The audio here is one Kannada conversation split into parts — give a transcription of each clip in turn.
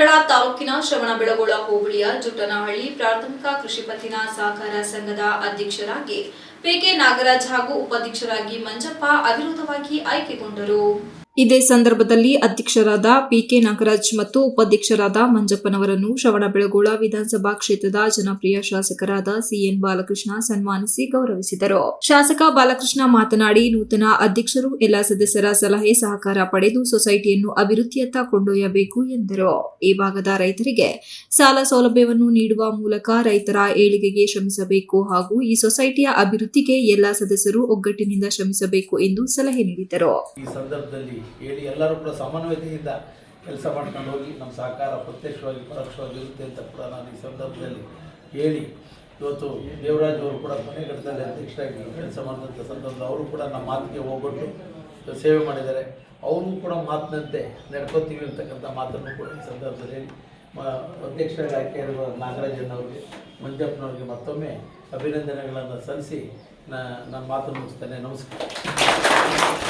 ಕಾರ್ಕಳ ತಾಲೂಕಿನ ಶ್ರವಣಬೆಳಗೊಳ ಹೋಬಳಿಯ ಜುಟ್ಟನಹಳ್ಳಿ ಪ್ರಾಥಮಿಕ ಕೃಷಿ ಪತ್ತಿನ ಸಹಕಾರ ಸಂಘದ ಅಧ್ಯಕ್ಷರಾಗಿ ಪಿಕೆ ನಾಗರಾಜ್ ಹಾಗೂ ಉಪಾಧ್ಯಕ್ಷರಾಗಿ ಮಂಜಪ್ಪ ಅವಿರೋಧವಾಗಿ ಆಯ್ಕೆಗೊಂಡರು. ಇದೇ ಸಂದರ್ಭದಲ್ಲಿ ಅಧ್ಯಕ್ಷರಾದ ಪಿಕೆ ನಾಗರಾಜ್ ಮತ್ತು ಉಪಾಧ್ಯಕ್ಷರಾದ ಮಂಜಪ್ಪನವರನ್ನು ಶ್ರವಣಬೆಳಗೊಳ ವಿಧಾನಸಭಾ ಕ್ಷೇತ್ರದ ಜನಪ್ರಿಯ ಶಾಸಕರಾದ ಸಿಎನ್ ಬಾಲಕೃಷ್ಣ ಸನ್ಮಾನಿಸಿ ಗೌರವಿಸಿದರು. ಶಾಸಕ ಬಾಲಕೃಷ್ಣ ಮಾತನಾಡಿ, ನೂತನ ಅಧ್ಯಕ್ಷರು ಎಲ್ಲ ಸದಸ್ಯರ ಸಲಹೆ ಸಹಕಾರ ಪಡೆದು ಸೊಸೈಟಿಯನ್ನು ಅಭಿವೃದ್ಧಿಯತ್ತ ಕೊಂಡೊಯ್ಯಬೇಕು ಎಂದರು. ಈ ಭಾಗದ ರೈತರಿಗೆ ಸಾಲ ಸೌಲಭ್ಯವನ್ನು ನೀಡುವ ಮೂಲಕ ರೈತರ ಏಳಿಗೆಗೆ ಶ್ರಮಿಸಬೇಕು ಹಾಗೂ ಈ ಸೊಸೈಟಿಯ ಅಭಿವೃದ್ಧಿಗೆ ಎಲ್ಲ ಸದಸ್ಯರು ಒಗ್ಗಟ್ಟಿನಿಂದ ಶ್ರಮಿಸಬೇಕು ಎಂದು ಸಲಹೆ ನೀಡಿದರು. ಈ ಸಂದರ್ಭದಲ್ಲಿ ಹೇಳಿ ಎಲ್ಲರೂ ಕೂಡ ಸಮನ್ವಯತೆಯಿಂದ ಕೆಲಸ ಮಾಡ್ಕೊಂಡು ಹೋಗಿ ನಮ್ಮ ಸಹಕಾರ ಪ್ರತ್ಯಕ್ಷವಾಗಿ, ಪರೋಕ್ಷವಾಗಿ ಇರುತ್ತೆ ಅಂತ ಕೂಡ ನಾನು ಈ ಸಂದರ್ಭದಲ್ಲಿ ಹೇಳಿ. ಇವತ್ತು ದೇವರಾಜ್ ಅವರು ಕೂಡ ಮನೆ ಘಟ್ಟದಲ್ಲಿ ಅಧ್ಯಕ್ಷರಾಗಿ ಕೆಲಸ ಮಾಡಿದಂಥ ಸಂದರ್ಭದಲ್ಲಿ ಅವರು ಕೂಡ ನಮ್ಮ ಮಾತಿಗೆ ಹೋಗ್ಬಿಟ್ಟು ಸೇವೆ ಮಾಡಿದ್ದಾರೆ. ಅವರು ಕೂಡ ಮಾತಿನಂತೆ ನಡ್ಕೋತೀವಿ ಅಂತಕ್ಕಂಥ ಮಾತನ್ನು ಕೂಡ ಈ ಸಂದರ್ಭದಲ್ಲಿ ಅಧ್ಯಕ್ಷರಾಗಿ ಆಯ್ಕೆಯಾಗಿರುವ ನಾಗರಾಜನವ್ರಿಗೆ, ಮಂಜಪ್ಪನವ್ರಿಗೆ ಮತ್ತೊಮ್ಮೆ ಅಭಿನಂದನೆಗಳನ್ನು ಸಲ್ಲಿಸಿ ನಾ, ನನ್ನ ಮಾತು ಮುಗಿಸ್ತೇನೆ. ನಮಸ್ಕಾರ.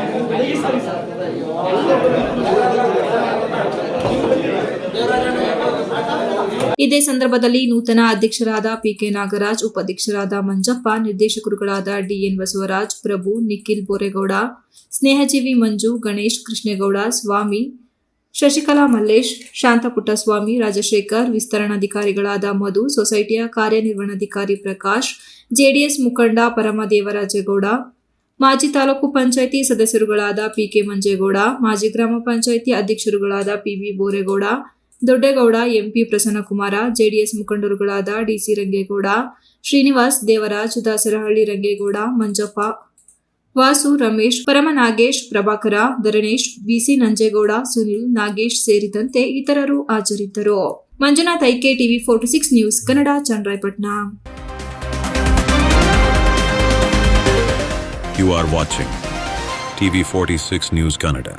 ಇದೇ ಸಂದರ್ಭದಲ್ಲಿ ನೂತನ ಅಧ್ಯಕ್ಷರಾದ ಪಿಕೆ ನಾಗರಾಜ್, ಉಪಾಧ್ಯಕ್ಷರಾದ ಮಂಜಪ್ಪ, ನಿರ್ದೇಶಕರುಗಳಾದ ಡಿಎನ್ ಬಸವರಾಜ್, ಪ್ರಭು ನಿಖಿಲ್ ಬೋರೇಗೌಡ, ಸ್ನೇಹಜೀವಿ ಮಂಜು, ಗಣೇಶ್ ಕೃಷ್ಣೇಗೌಡ, ಸ್ವಾಮಿ ಶಶಿಕಲಾ ಮಲ್ಲೇಶ್, ಶಾಂತಪುಟ್ಟಸ್ವಾಮಿ, ರಾಜಶೇಖರ್, ವಿಸ್ತರಣಾಧಿಕಾರಿಗಳಾದ ಮಧು, ಸೊಸೈಟಿಯ ಕಾರ್ಯನಿರ್ವಹಣಾಧಿಕಾರಿ ಪ್ರಕಾಶ್, ಜೆಡಿಎಸ್ ಮುಖಂಡ ಪರಮದೇವರಾಜೇಗೌಡ, ಮಾಜಿ ತಾಲೂಕು ಪಂಚಾಯಿತಿ ಸದಸ್ಯರುಗಳಾದ ಪಿಕೆ ಮಂಜೇಗೌಡ, ಮಾಜಿ ಗ್ರಾಮ panchayat ಅಧ್ಯಕ್ಷರುಗಳಾದ PB Boregowda Doddegowda, MP Prasannakumar, JDS ಮುಖಂಡರುಗಳಾದ DC Rangegowda, Srinivas Devaraj, Dasarahalli Rangegowda, Manjappa, Vasu Ramesh, Paramanagesh, Prabhakar, Dharanesh ಬಿಸಿ ನಂಜೇಗೌಡ, ಸುನಿಲ್, ನಾಗೇಶ್ ಸೇರಿದಂತೆ ಇತರರು ಹಾಜರಿದ್ದರು Manjunath, IK TV forty six news Kannada Channarayapatna You are watching TV46 News Kannada.